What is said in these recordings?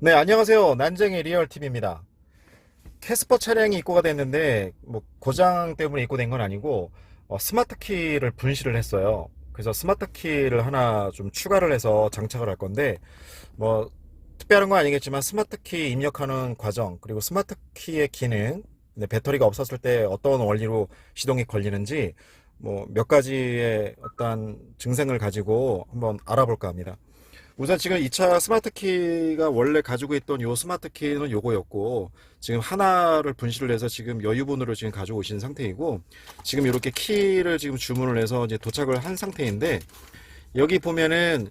네, 안녕하세요. 난쟁이 리얼팀입니다. 캐스퍼 차량이 입고가 됐는데, 뭐, 고장 때문에 입고된 건 아니고, 어, 스마트 키를 분실을 했어요. 그래서 스마트 키를 하나 좀 추가를 해서 장착을 할 건데, 뭐, 특별한 건 아니겠지만, 스마트 키 입력하는 과정, 그리고 스마트 키의 기능, 네, 배터리가 없었을 때 어떤 원리로 시동이 걸리는지, 뭐, 몇 가지의 어떤 증상을 가지고 한번 알아볼까 합니다. 우선 지금 이 차 스마트 키가 원래 가지고 있던 요 스마트 키는 요거였고 지금 하나를 분실을 해서 지금 여유분으로 지금 가지고 오신 상태이고 지금 이렇게 키를 지금 주문을 해서 이제 도착을 한 상태인데 여기 보면은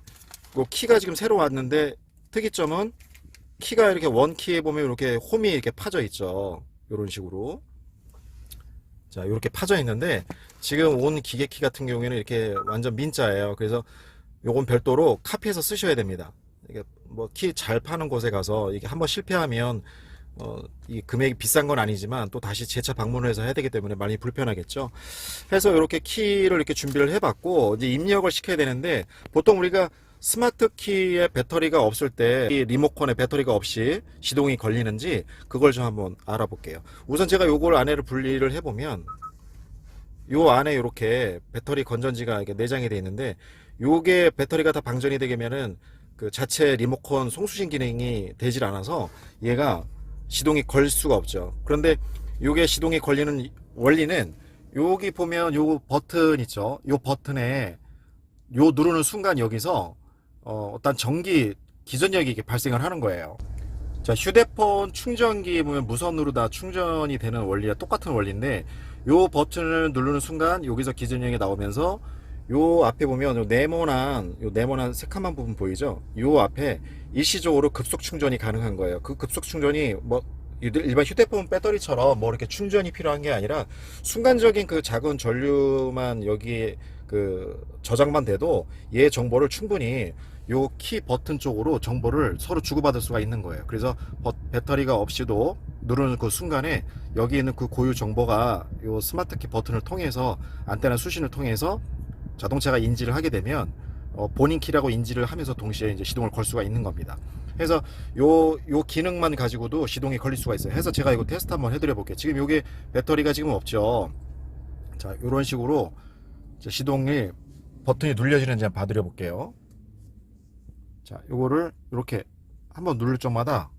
그 키가 지금 새로 왔는데 특이점은 키가 이렇게 원키에 보면 이렇게 홈이 이렇게 파져 있죠. 이런 식으로 자 이렇게 파져 있는데 지금 온 기계키 같은 경우에는 이렇게 완전 민자예요. 그래서 요건 별도로 카피해서 쓰셔야 됩니다. 이게 뭐 키 잘 파는 곳에 가서 이게 한번 실패하면 어, 이 금액이 비싼 건 아니지만 또 다시 재차 방문을 해서 해야 되기 때문에 많이 불편하겠죠. 해서 이렇게 키를 이렇게 준비를 해봤고 이제 입력을 시켜야 되는데 보통 우리가 스마트 키에 배터리가 없을 때 이 리모컨에 배터리가 없이 시동이 걸리는지 그걸 좀 한번 알아볼게요. 우선 제가 요걸 안에를 분리를 해보면 요 안에 이렇게 배터리 건전지가 이렇게 내장이 되어 있는데 요게 배터리가 다 방전이 되면은 그 자체 리모컨 송수신 기능이 되질 않아서 얘가 시동이 걸 수가 없죠. 그런데 요게 시동이 걸리는 원리는 여기 보면 요 버튼 있죠. 요 버튼에 요 누르는 순간 여기서 어, 어떤 전기 기전력이 이게 발생을 하는 거예요. 자, 휴대폰 충전기 보면 무선으로 다 충전이 되는 원리와 똑같은 원리인데 요 버튼을 누르는 순간 여기서 기전력이 나오면서 요 앞에 보면 요 네모난 요 네모난 새카만 부분 보이죠? 요 앞에 일시적으로 급속 충전이 가능한 거예요. 그 급속 충전이 뭐 일반 휴대폰 배터리처럼 뭐 이렇게 충전이 필요한 게 아니라 순간적인 그 작은 전류만 여기에 그 저장만 돼도 얘 정보를 충분히 요 키 버튼 쪽으로 정보를 서로 주고받을 수가 있는 거예요. 그래서 버- 배터리가 없이도 누르는 그 순간에 여기 있는 그 고유 정보가 요 스마트 키 버튼을 통해서 안테나 수신을 통해서 자동차가 인지를 하게 되면 어, 본인 키라고 인지를 하면서 동시에 이제 시동을 걸 수가 있는 겁니다. 그래서 요, 요 기능만 가지고도 시동이 걸릴 수가 있어요. 해서 제가 이거 테스트 한번 해드려 볼게요. 지금 요게 배터리가 지금 없죠. 자, 요런 식으로 시동이 버튼이 눌려지는지 한번 봐드려 볼게요. 자, 요거를 이렇게 한번 누를 적마다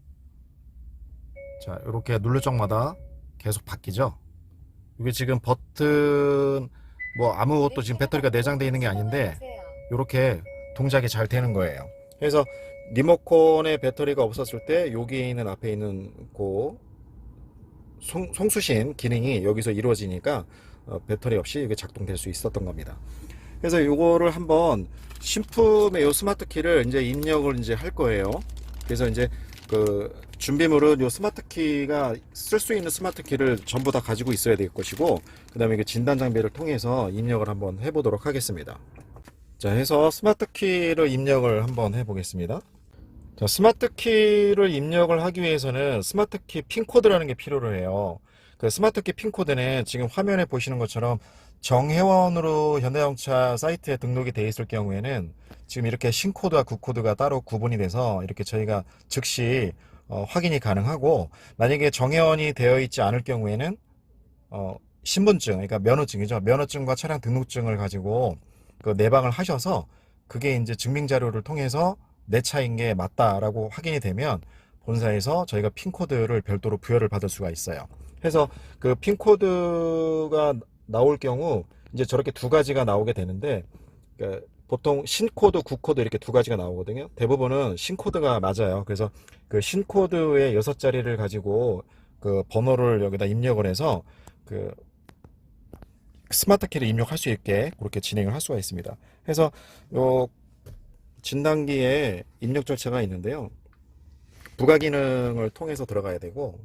자, 이렇게 누를 적마다 계속 바뀌죠. 이게 지금 버튼 뭐 아무것도 지금 배터리가 내장되어 있는 게 아닌데 이렇게 동작이 잘 되는 거예요. 그래서 리모컨에 배터리가 없었을 때 여기 있는 앞에 있는 그 송, 송수신 기능이 여기서 이루어지니까 어, 배터리 없이 이게 작동될 수 있었던 겁니다. 그래서 요거를 한번 신품의 요 스마트 키를 이제 입력을 이제 할 거예요. 그래서 이제 그 준비물은 요 스마트 키가 쓸 수 있는 스마트 키를 전부 다 가지고 있어야 될 것이고 그 다음에 그 진단 장비를 통해서 입력을 한번 해보도록 하겠습니다. 자, 해서 스마트 키를 입력을 한번 해보겠습니다. 자, 스마트 키를 입력을 하기 위해서는 스마트 키 핀 코드라는 게 필요로 해요. 그 스마트 키 핀 코드는 지금 화면에 보시는 것처럼 정회원으로 현대자동차 사이트에 등록이 돼 있을 경우에는 지금 이렇게 신코드와 구코드가 따로 구분이 돼서 이렇게 저희가 즉시 어, 확인이 가능하고 만약에 정회원이 되어 있지 않을 경우에는 어, 신분증, 그러니까 면허증이죠. 면허증과 차량 등록증을 가지고 그 내방을 하셔서 그게 이제 증명 자료를 통해서 내 차인 게 맞다라고 확인이 되면 본사에서 저희가 핀 코드를 별도로 부여를 받을 수가 있어요. 그래서 그 핀 코드가 나올 경우 이제 저렇게 두 가지가 나오게 되는데 그 보통 신코드, 구코드 이렇게 두 가지가 나오거든요. 대부분은 신코드가 맞아요. 그래서 그 신코드의 여섯 자리를 가지고 그 번호를 여기다 입력을 해서 그 스마트 키를 입력할 수 있게 그렇게 진행을 할 수가 있습니다. 그래서 요 진단기에 입력 절차가 있는데요. 부가 기능을 통해서 들어가야 되고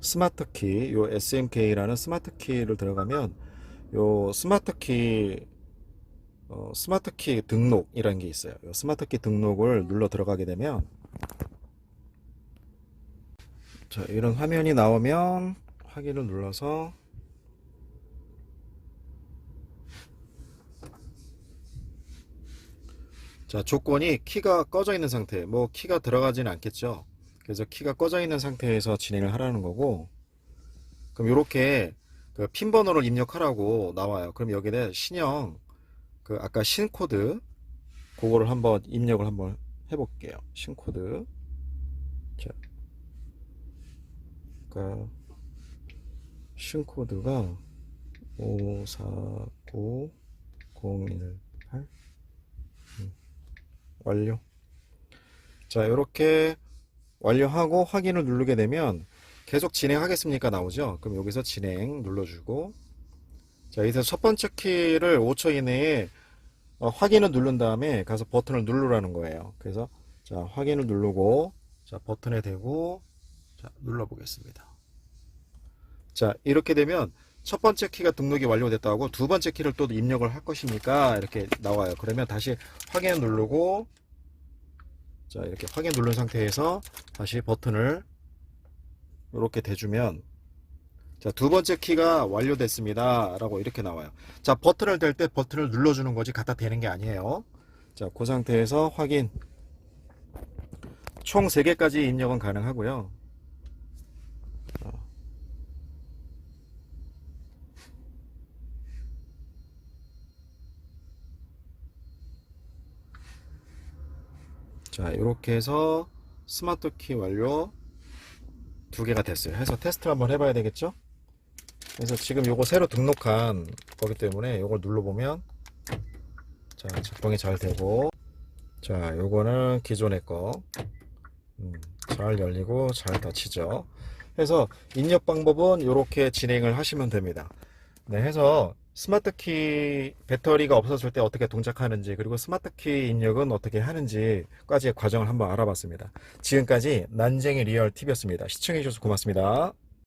스마트 키, 요 SMK라는 스마트 키를 들어가면 요 스마트 키 어, 스마트 키 등록이라는 게 있어요. 요 스마트 키 등록을 눌러 들어가게 되면 자, 이런 화면이 나오면 확인을 눌러서 자, 조건이 키가 꺼져 있는 상태. 뭐 키가 들어가지는 않겠죠. 그래서 키가 꺼져 있는 상태에서 진행을 하라는 거고. 그럼 이렇게 그 핀 번호를 입력하라고 나와요. 그럼 여기에 신형 그 아까 신 코드 그거를 한번 입력을 한번 해볼게요. 신 코드. 자, 그러니까 신 코드가 549018 완료. 자, 이렇게 완료하고 확인을 누르게 되면 계속 진행하겠습니까 나오죠? 그럼 여기서 진행 눌러주고 자, 여기서 첫 번째 키를 5초 이내에 어, 확인을 누른 다음에 가서 버튼을 누르라는 거예요. 그래서 자, 확인을 누르고 자, 버튼에 대고 자, 눌러 보겠습니다. 자, 이렇게 되면 첫 번째 키가 등록이 완료됐다고 두 번째 키를 또 입력을 할 것입니까? 이렇게 나와요. 그러면 다시 확인 누르고 자, 이렇게 확인 누른 상태에서 다시 버튼을 이렇게 대주면 자, 두 번째 키가 완료됐습니다. 라고 이렇게 나와요. 자, 버튼을 댈 때 버튼을 눌러주는 거지 갖다 대는 게 아니에요. 자, 그 상태에서 확인. 총 3개까지 입력은 가능하고요. 자, 이렇게 해서 스마트 키 완료 두 개가 됐어요. 해서 테스트를 한번 해봐야 되겠죠? 그래서 지금 요거 새로 등록한 거기 때문에 요걸 눌러보면 자, 작동이 잘 되고 자, 요거는 기존의 거. 음, 잘 열리고 잘 닫히죠. 해서 입력 방법은 이렇게 진행을 하시면 됩니다. 네, 해서 스마트 키 배터리가 없어질 때 어떻게 동작하는지 그리고 스마트 키 입력은 어떻게 하는지까지의 과정을 한번 알아봤습니다. 지금까지 난쟁이 리얼 TV였습니다. 시청해 주셔서 고맙습니다.